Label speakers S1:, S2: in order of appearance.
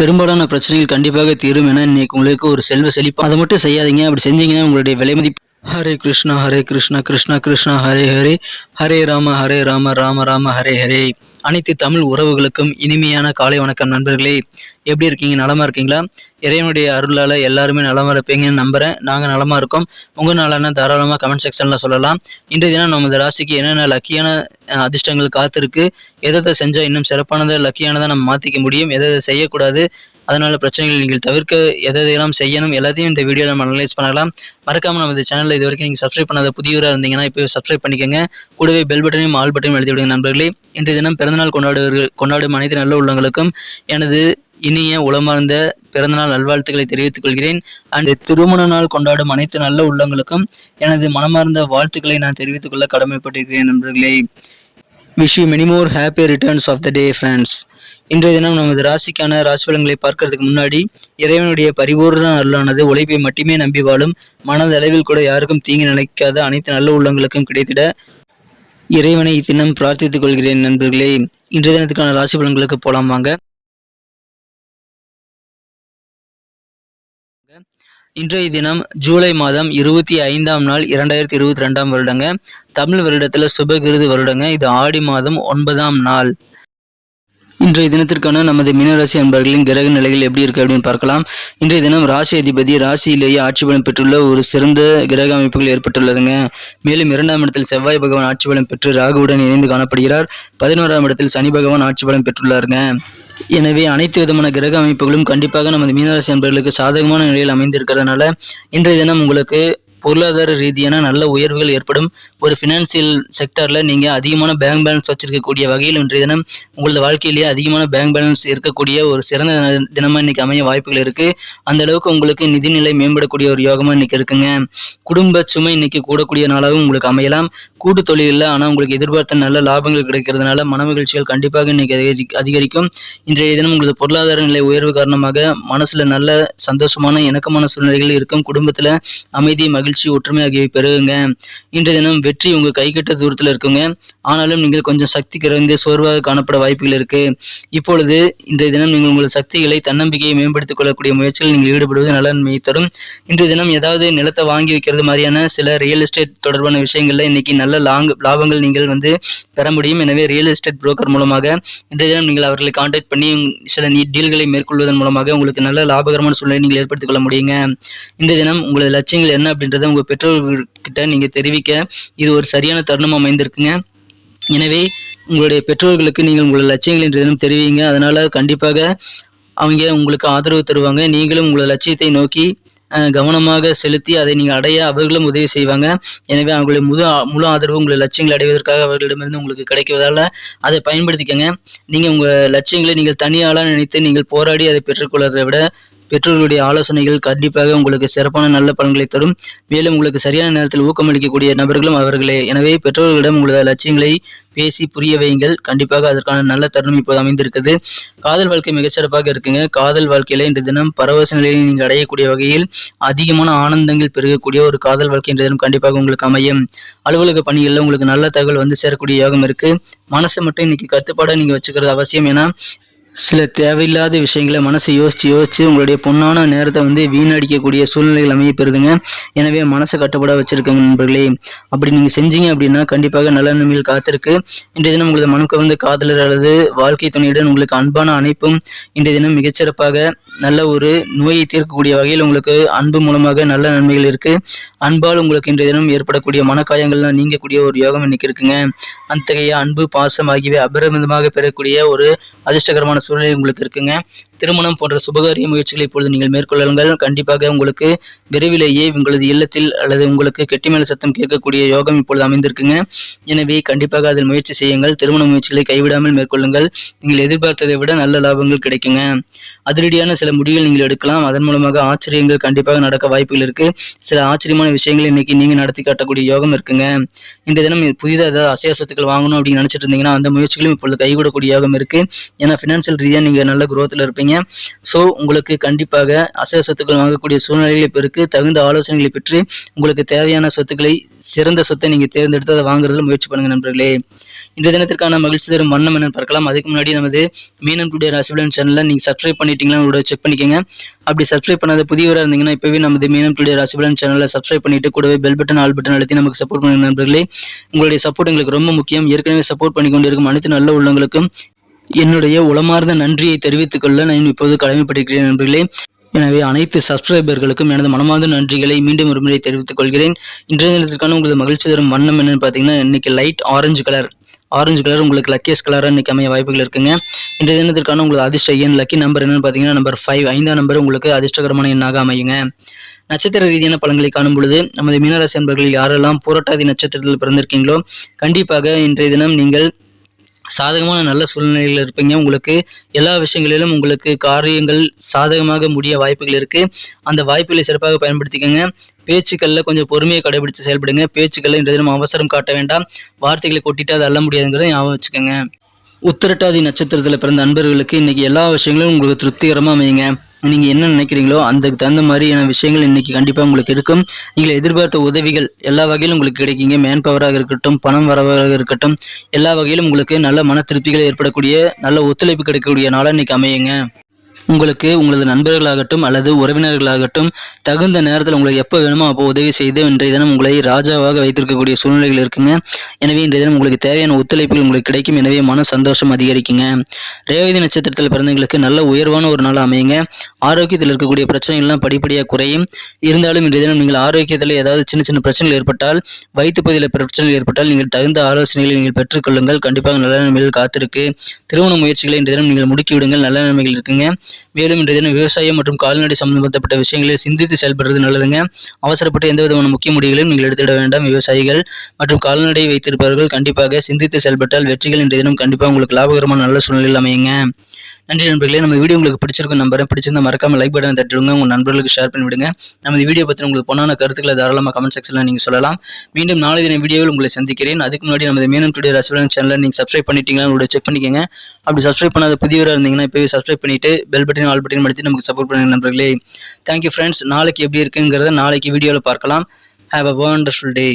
S1: பெரும்பாலான பிரச்சனைகள் கண்டிப்பாக தீரும் என இன்னைக்கு உங்களுக்கு ஒரு செல்வ செழிப்பு. அதை மட்டும் செய்யாதீங்க. அப்படி செஞ்சீங்கன்னா உங்களுடைய விலைமதிப்பு ஹரே கிருஷ்ணா ஹரே கிருஷ்ணா கிருஷ்ணா கிருஷ்ணா ஹரே ஹரே ஹரே ராம ஹரே ராம ராம ராம ஹரே ஹரே அனைத்து தமிழ் உறவுகளுக்கும் இனிமையான காலை வணக்கம் நண்பர்களே. எப்படி இருக்கீங்க? நலமா இருக்கீங்களா? இறைவனுடைய அருளால் எல்லாருமே நலமா இருப்பீங்கன்னு நம்புறேன். நாங்கள் நலமா இருக்கோம். உங்கள் நாளான தாராளமாக கமெண்ட் செக்ஷன்ல சொல்லலாம். இன்றைய தினம் நமது ராசிக்கு என்னென்ன லக்கியான அதிர்ஷ்டங்கள் காத்திருக்கு? எதை செஞ்சால் இன்னும் சிறப்பானதை லக்கியானதை நம்ம மாற்றிக்க முடியும்? எதை எதை செய்யக்கூடாது? அதனால் பிரச்சனைகள் நீங்கள் தவிர்க்க எதை எதையெல்லாம் செய்யணும் எல்லாத்தையும் இந்த வீடியோ நம்ம அனலைஸ் பண்ணலாம். மறக்காமல் நம்ம இந்த சேனலில் இது வரைக்கும் நீங்கள் சப்ஸ்கிரைப் பண்ணாத புதியவராக இருந்தீங்கன்னா இப்போ சப்ஸ்கிரைப் பண்ணிக்கோங்க. கூடவே பெல் பட்டனையும் ஆல் பட்டனையும் எழுதி விடுங்க நண்பர்களே. இன்றைய தினம் பிறந்தநாள் கொண்டாடுவர்கள் கொண்டாடும் அனைத்து நல்ல உள்ளங்களுக்கும் எனது இனிய உளமார்ந்த பிறந்தநாள் நல்வாழ்த்துக்களை தெரிவித்துக் கொள்கிறேன். அண்ட் திருமண நாள் கொண்டாடும் அனைத்து நல்ல உள்ளங்களுக்கும் எனது மனமார்ந்த வாழ்த்துக்களை நான் தெரிவித்துக் கொள்ள கடமைப்பட்டிருக்கிறேன் நண்பர்களே. Wish you many more happy returns of the day friends இன்றைய தினம் நமது ராசிக்கான ராசி பலன்களை பார்க்கறதுக்கு முன்னாடி இறைவனுடைய பரிபூர்ண அருளானது உழைப்பை மட்டுமே நம்பி வாழும் மனதளவில் கூட யாருக்கும் தீங்கு நினைக்காத அனைத்து நல்ல உள்ளங்களுக்கும் கிடைத்திட இறைவனை தினம் பிரார்த்தித்துக் கொள்கிறேன் நண்பர்களே. இன்றைய தினத்துக்கான ராசி பலன்களுக்கு போலாம் வாங்க. இன்றைய தினம் ஜூலை மாதம் இருபத்தி ஐந்தாம் நாள் இரண்டாயிரத்தி இருபத்தி ரெண்டாம் வருடங்க. தமிழ் வருடத்துல சுபகிருது வருடங்க. இது ஆடி மாதம் ஒன்பதாம் நாள். இன்றைய தினத்திற்கான நமது மீனராசி அன்பர்களின் கிரக நிலைகள் எப்படி இருக்கு அப்படின்னு பார்க்கலாம். இன்றைய தினம் ராசி அதிபதி ராசியிலேயே ஆட்சி பலம் பெற்றுள்ள ஒரு சிறந்த கிரக அமைப்புகள் ஏற்பட்டுள்ளதுங்க. மேலும் இரண்டாம் இடத்தில் செவ்வாய் பகவான் ஆட்சி பலம் பெற்று ராகுவுடன் இணைந்து காணப்படுகிறார். பதினோராம் இடத்தில் சனி பகவான் ஆட்சி பலம் பெற்றுள்ளாருங்க. எனவே அனைத்து விதமான கிரக அமைப்புகளும் கண்டிப்பாக நமது மீனராசி அன்பர்களுக்கு சாதகமான நிலையில் அமைந்திருக்கிறதுனால இன்றைய தினம் உங்களுக்கு பொருளாதார ரீதியான நல்ல உயர்வுகள் ஏற்படும். ஒரு ஃபினான்சியல் செக்டரில் நீங்கள் அதிகமான பேங்க் பேலன்ஸ் வச்சிருக்கக்கூடிய வகையில் இன்றைய தினம் உங்களது வாழ்க்கையிலேயே அதிகமான பேங்க் பேலன்ஸ் இருக்கக்கூடிய ஒரு சிறந்த தினமாக தினமா இன்னைக்கு அமைய வாய்ப்புகள் இருக்கு. அந்த அளவுக்கு உங்களுக்கு நிதிநிலை மேம்படக்கூடிய ஒரு யோகமா இன்னைக்கு இருக்குங்க. குடும்ப சுமை இன்னைக்கு கூடக்கூடிய நாளாகவும் உங்களுக்கு அமையலாம். கூட்டு தொழில் இல்லை ஆனால் உங்களுக்கு எதிர்பார்த்த நல்ல லாபங்கள் கிடைக்கிறதுனால மனமகிழ்ச்சிகள் கண்டிப்பாக இன்னைக்கு அதிகரிக்கும். இன்றைய தினம் உங்களது பொருளாதார நிலை உயர்வு காரணமாக மனசுல நல்ல சந்தோஷமான இணக்கமான சூழ்நிலைகள் இருக்கும். குடும்பத்துல அமைதி மகிழ்ச்சி மகிழ்ச்சி ஒற்றுமை ஆகியவை பெருகுங்க இன்றைய தினம் வெற்றி உங்க கைகட்ட தூரத்தில் இருக்குங்க. ஆனாலும் நீங்கள் கொஞ்சம் சக்தி குறைந்து சோர்வாக காணப்பட வாய்ப்புகள் இருக்கு. இப்பொழுது இன்றைய தினம் நீங்கள் உங்கள் சக்திகளை தன்னம்பிக்கையை மேம்படுத்திக் கொள்ளக்கூடிய முயற்சியில் நீங்கள் ஈடுபடுவது நலன்மையை தரும். இன்றைய தினம் ஏதாவது நிலத்தை வாங்கி வைக்கிறது மாதிரியான சில ரியல் எஸ்டேட் தொடர்பான விஷயங்கள்ல இன்னைக்கு நல்ல லாங் லாபங்கள் நீங்கள் வந்து பெற முடியும். எனவே ரியல் எஸ்டேட் புரோக்கர் மூலமாக இன்றைய தினம் நீங்கள் அவர்களை கான்டாக்ட் பண்ணி சில நீ டீல்களை மேற்கொள்வதன் மூலமாக உங்களுக்கு நல்ல லாபகரமான சூழ்நிலை நீங்கள் ஏற்படுத்திக் கொள்ள முடியுங்க. இன்றைய தினம் உங்களது லட்சியங்கள் என்ன அப்படின்ற அப்படின்றத உங்க பெற்றோர்கள்கிட்ட நீங்க தெரிவிக்க இது ஒரு சரியான தருணம் அமைந்திருக்குங்க. எனவே உங்களுடைய பெற்றோர்களுக்கு நீங்கள் உங்களோட லட்சியங்கள் என்று தினம் தெரிவிங்க. அதனால கண்டிப்பாக அவங்க உங்களுக்கு ஆதரவு தருவாங்க. நீங்களும் உங்களோட லட்சியத்தை நோக்கி கவனமாக செலுத்தி அதை நீங்கள் அடைய அவர்களும் உதவி செய்வாங்க. எனவே அவங்களுடைய முழு முழு ஆதரவு உங்களை லட்சியங்களை அடைவதற்காக அவர்களிடமிருந்து உங்களுக்கு கிடைக்குவதால அதை பயன்படுத்திக்கங்க. நீங்கள் உங்கள் லட்சியங்களை நீங்கள் தனியாளாக நினைத்து நீங்கள் போராடி அதை பெற்றுக்கொள்வதை விட பெற்றோர்களுடைய ஆலோசனைகள் கண்டிப்பாக உங்களுக்கு சிறப்பான நல்ல பலன்களை தரும். மேலும் உங்களுக்கு சரியான நேரத்தில் ஊக்கமளிக்கக்கூடிய நபர்களும் அவர்களே. எனவே பெற்றோர்களிடம் உங்களது லட்சியங்களை பேசி புரிய வையுங்கள். கண்டிப்பாக அதற்கான நல்ல தருணம் இப்போது அமைந்திருக்கிறது. காதல் வாழ்க்கை மிகச்சிறப்பாக இருக்குங்க. காதல் வாழ்க்கையில இந்த தினம் பரவச நிலையை நீங்கள் அடையக்கூடிய வகையில் அதிகமான ஆனந்தங்கள் பெருகக்கூடிய ஒரு காதல் வாழ்க்கை இந்த தினம் கண்டிப்பாக உங்களுக்கு அமையும். அலுவலக பணிகளில் உங்களுக்கு நல்ல தகவல் வந்து சேரக்கூடிய யோகம் இருக்கு. மனசை மட்டும் இன்னைக்கு கட்டுப்பாடாக நீங்கள் வச்சுக்கிறது அவசியம். ஏன்னா சில தேவையில்லாத விஷயங்களை மனசை யோசிச்சு யோசிச்சு உங்களுடைய பொன்னான நேரத்தை வந்து வீணடிக்கக்கூடிய சூழ்நிலைகள் அமைய பெறுதுங்க. எனவே மனசை கட்டுப்பட வச்சிருக்கங்க நண்பர்களே. அப்படி நீங்க செஞ்சீங்க அப்படின்னா கண்டிப்பாக நல்ல நன்மைகள் காத்திருக்கு. இன்றைய தினம் உங்களது மனம் கவர்ந்த காதலர் அல்லது வாழ்க்கை துணையுடன் உங்களுக்கு அன்பான அனைப்பும் இன்றைய தினம் மிகச்சிறப்பாக நல்ல ஒரு நோயை தீர்க்கக்கூடிய வகையில் உங்களுக்கு அன்பு மூலமாக நல்ல நன்மைகள் இருக்கு. அன்பால் உங்களுக்கு இன்றைய தினம் ஏற்படக்கூடிய மனக்காயங்கள்லாம் நீங்கக்கூடிய ஒரு யோகம் இன்னைக்கு இருக்குங்க. அத்தகைய அன்பு பாசம் ஆகியவை அபரிமிதமாக பெறக்கூடிய ஒரு அதிர்ஷ்டகரமான சூழ்நிலை உங்களுக்கு இருக்குங்க. திருமணம் போன்ற சுபகாரிய முயற்சிகளை இப்பொழுது நீங்கள் மேற்கொள்ளுங்கள். கண்டிப்பாக உங்களுக்கு விரைவிலேயே உங்களது இல்லத்தில் அல்லது உங்களுக்கு கெட்டிமேல சத்தம் கேட்கக்கூடிய யோகம் இப்பொழுது அமைந்திருக்குங்க. எனவே கண்டிப்பாக அதில் முயற்சி செய்யுங்கள். திருமண முயற்சிகளை கைவிடாமல் மேற்கொள்ளுங்கள். நீங்கள் எதிர்பார்த்ததை விட நல்ல லாபங்கள் கிடைக்குங்க. அதிரடியான சில முடிவுகள் நீங்கள் எடுக்கலாம். அதன் மூலமாக ஆச்சரியங்கள் கண்டிப்பாக நடக்க வாய்ப்புகள் இருக்கு. சில ஆச்சரியமான விஷயங்களை இன்னைக்கு நீங்க நடத்தி காட்டக்கூடிய யோகம் இருக்குங்க. இந்த தினம் புதிதாக ஏதாவது அசைய சொத்துக்கள் வாங்கணும் அப்படின்னு நினைச்சிட்டு இருந்தீங்கன்னா அந்த முயற்சிகளும் இப்பொழுது கைகூடக்கூடிய யோகம் இருக்கு. ஏன்னா ஃபினான்ஷியல் ரீதியாக நீங்க நல்ல குரோத்தில் இருப்பீங்க. இருப்பீங்க ஸோ உங்களுக்கு கண்டிப்பாக அசைவ சொத்துக்கள் வாங்கக்கூடிய சூழ்நிலைகளை பெருக்கு தகுந்த ஆலோசனைகளை பெற்று உங்களுக்கு தேவையான சொத்துக்களை சிறந்த சொத்தை நீங்கள் தேர்ந்தெடுத்து அதை வாங்குறதுல முயற்சி பண்ணுங்க நண்பர்களே. இந்த தினத்திற்கான மகிழ்ச்சி தரும் வண்ணம் என்னன்னு பார்க்கலாம். அதுக்கு முன்னாடி நமது மீனம் டுடே ராசிபலன் சேனலை நீங்கள் சப்ஸ்கிரைப் பண்ணிட்டீங்களா உங்களோட செக் பண்ணிக்கோங்க. அப்படி சப்ஸ்கிரைப் பண்ணாத புதியவராக இருந்தீங்கன்னா இப்போவே நமது மீனம் டுடே ராசிபலன் சேனலை சப்ஸ்கிரைப் பண்ணிட்டு கூடவே பெல் பட்டன் ஆல் பட்டன் அழுத்தி நமக்கு சப்போர்ட் பண்ணுங்க நண்பர்களே. உங்களுடைய சப்போர்ட் எங்களுக்கு ரொம்ப முக்கியம். ஏற்கனவே சப்போர்ட் பண்ணி கொண்டிருக்கும் அனைத்து நல்ல உள்ளவங்களுக்கும் என்னுடைய உளமார்ந்த நன்றியை தெரிவித்துக் கொள்ள நான் இப்போது கடமைப்பட்டிருக்கிறேன் நண்பர்களே. எனவே அனைத்து சப்ஸ்கிரைபர்களுக்கும் எனது மனமார்ந்த நன்றிகளை மீண்டும் ஒரு முறை தெரிவித்துக் கொள்கிறேன். இன்றைய தினத்திற்கான உங்களது மகிழ்ச்சி தரும் வண்ணம் என்னன்னு பார்த்தீங்கன்னா இன்னைக்கு light orange colour orange colour உங்களுக்கு லக்கியஸ் கலராக இன்னைக்கு அமைய வாய்ப்புகள் இருக்குங்க. இன்றைய தினத்திற்கான உங்களுக்கு அதிர்ஷ்ட எண் லக்கி நம்பர் என்னன்னு பார்த்தீங்கன்னா நம்பர் ஃபைவ் ஐந்தாம் நம்பர் உங்களுக்கு அதிர்ஷ்டகரமான எண்ணாக அமையுங்க. நட்சத்திர ரீதியான பலன்களை காணும் பொழுது நமது மீனராசி அன்பர்கள் யாரெல்லாம் புரட்டாதி நட்சத்திரத்தில் பிறந்திருக்கீங்களோ கண்டிப்பாக இன்றைய தினம் நீங்கள் சாதகமான நல்ல சூழ்நிலையில் இருப்பீங்க. உங்களுக்கு எல்லா விஷயங்களிலும் உங்களுக்கு காரியங்கள் சாதகமாக முடிய வாய்ப்புகள் இருக்குது அந்த வாய்ப்புகளை சிறப்பாக பயன்படுத்திக்கோங்க. பேச்சுக்களில் கொஞ்சம் பொறுமையை கடைபிடித்து செயல்படுங்க. பேச்சுக்களில் இந்த தினம் அவசரம் காட்ட வேண்டாம். வார்த்தைகளை கொட்டிட்டு அது அல்ல முடியாதுங்கிறத ஞாபகம் வச்சுக்கோங்க. உத்திரட்டாதி நட்சத்திரத்தில் பிறந்த அன்பர்களுக்கு இன்றைக்கி எல்லா விஷயங்களும் உங்களுக்கு திருப்திகரமாக அமையுங்க. நீங்கள் என்ன நினைக்கிறீங்களோ அதுக்கு தகுந்த மாதிரியான விஷயங்கள் இன்னைக்கு கண்டிப்பாக உங்களுக்கு இருக்கும். நீங்கள் எதிர்பார்த்த உதவிகள் எல்லா வகையிலும் உங்களுக்கு கிடைக்குங்க. மேன் பவராக இருக்கட்டும் பணம் வரவாக இருக்கட்டும் எல்லா வகையிலும் உங்களுக்கு நல்ல மன திருப்திகள் ஏற்படக்கூடிய நல்ல ஒத்துழைப்பு கிடைக்கக்கூடிய நாளாக இன்னைக்கு அமையுங்க. உங்களுக்கு உங்களது நண்பர்களாகட்டும் அல்லது உறவினர்களாகட்டும் தகுந்த நேரத்தில் உங்களுக்கு எப்போ வேணுமோ அப்போ உதவி செய்து இன்றைய தினம் உங்களை ராஜாவாக வைத்திருக்கக்கூடிய சூழ்நிலைகள் இருக்குங்க. எனவே இன்றைய தினம் உங்களுக்கு தேவையான ஒத்துழைப்புகள் உங்களுக்கு கிடைக்கும். எனவே மன சந்தோஷம் அதிகரிக்குங்க. ரேவதி நட்சத்திரத்தில் பிறந்தவங்களுக்கு நல்ல உயர்வான ஒரு நாள் அமையுங்க. ஆரோக்கியத்தில் இருக்கக்கூடிய பிரச்சனைகள்லாம் படிப்படியாக குறையும். இருந்தாலும் இன்றைய தினம் நீங்கள் ஆரோக்கியத்தில் ஏதாவது சின்ன சின்ன பிரச்சனைகள் ஏற்பட்டால் வயிற்று பகுதியில் பிரச்சனைகள் ஏற்பட்டால் நீங்கள் தகுந்த ஆலோசனைகளை நீங்கள் பெற்றுக்கொள்ளுங்கள். கண்டிப்பாக நல்ல நிலைமைகள் காத்திருக்கு. திருமண முயற்சிகளை இன்றைய தினம் நீங்கள் முடுக்கிவிடுங்கள். நல்ல நிலைமைகள் இருக்குங்க. மேலும் இன்றைய தினம் விவசாயம் மற்றும் கால்நடை சம்பந்தப்பட்ட விஷயங்களில் சிந்தித்து செயல்படுறது நல்லதுங்க. அவசரப்பட்டு எந்த விதமான முக்கிய முடிவுகளையும் நீங்கள் எடுத்துவிட வேண்டாம். விவசாயிகள் மற்றும் கால்நடை வைத்திருப்பவர்கள் கண்டிப்பாக சிந்தித்து செயல்பட்டால் வெற்றிகள் இன்றைய தினம் கண்டிப்பாக உங்களுக்கு லாபகரமான நல்ல சூழ்நிலையில் அமையுங்க. நன்றி நண்பர்களே நம்ம வீடியோ உங்களுக்கு பிடிச்சிருக்கும் நம்பரை பிடிச்சிருந்தா மறக்காம லைக் பட்டன் தட்டிடுங்க. உங்கள் நண்பர்களுக்கு ஷேர் பண்ணி விடுங்க நம்ம இந்த வீடியோ பற்றி உங்களுக்கு பொண்ணான கருத்துக்களை தாராளமாக கமெண்ட் செக்ஷனில் நீங்கள் சொல்லலாம். மீண்டும் நாளை தின வீடியோவில் உங்களை சந்திக்கிறேன். அதுக்கு முன்னாடி நம்ம மீனம் டுடே ரசிகன் சேனலை நீங்கள் சப்ஸ்கிரைப் பண்ணிட்டீங்களா உங்களோட செக் பண்ணிக்கோங்க. அப்படி சப்ஸ்கிரைப் பண்ணாத புதியவராக இருந்தீங்கன்னா இப்போவே சப்ஸ்கிரைப் பண்ணிட்டு பெல் பட்டன் ஆல் பட்டன் மடித்து நமக்கு சப்போர்ட் பண்ணுங்க நண்பர்களே. தேங்க்யூ ஃப்ரெண்ட்ஸ் நாளைக்கு எப்படி இருக்குங்கிறத நாளைக்கு வீடியோவில் பார்க்கலாம். Have a wonderful day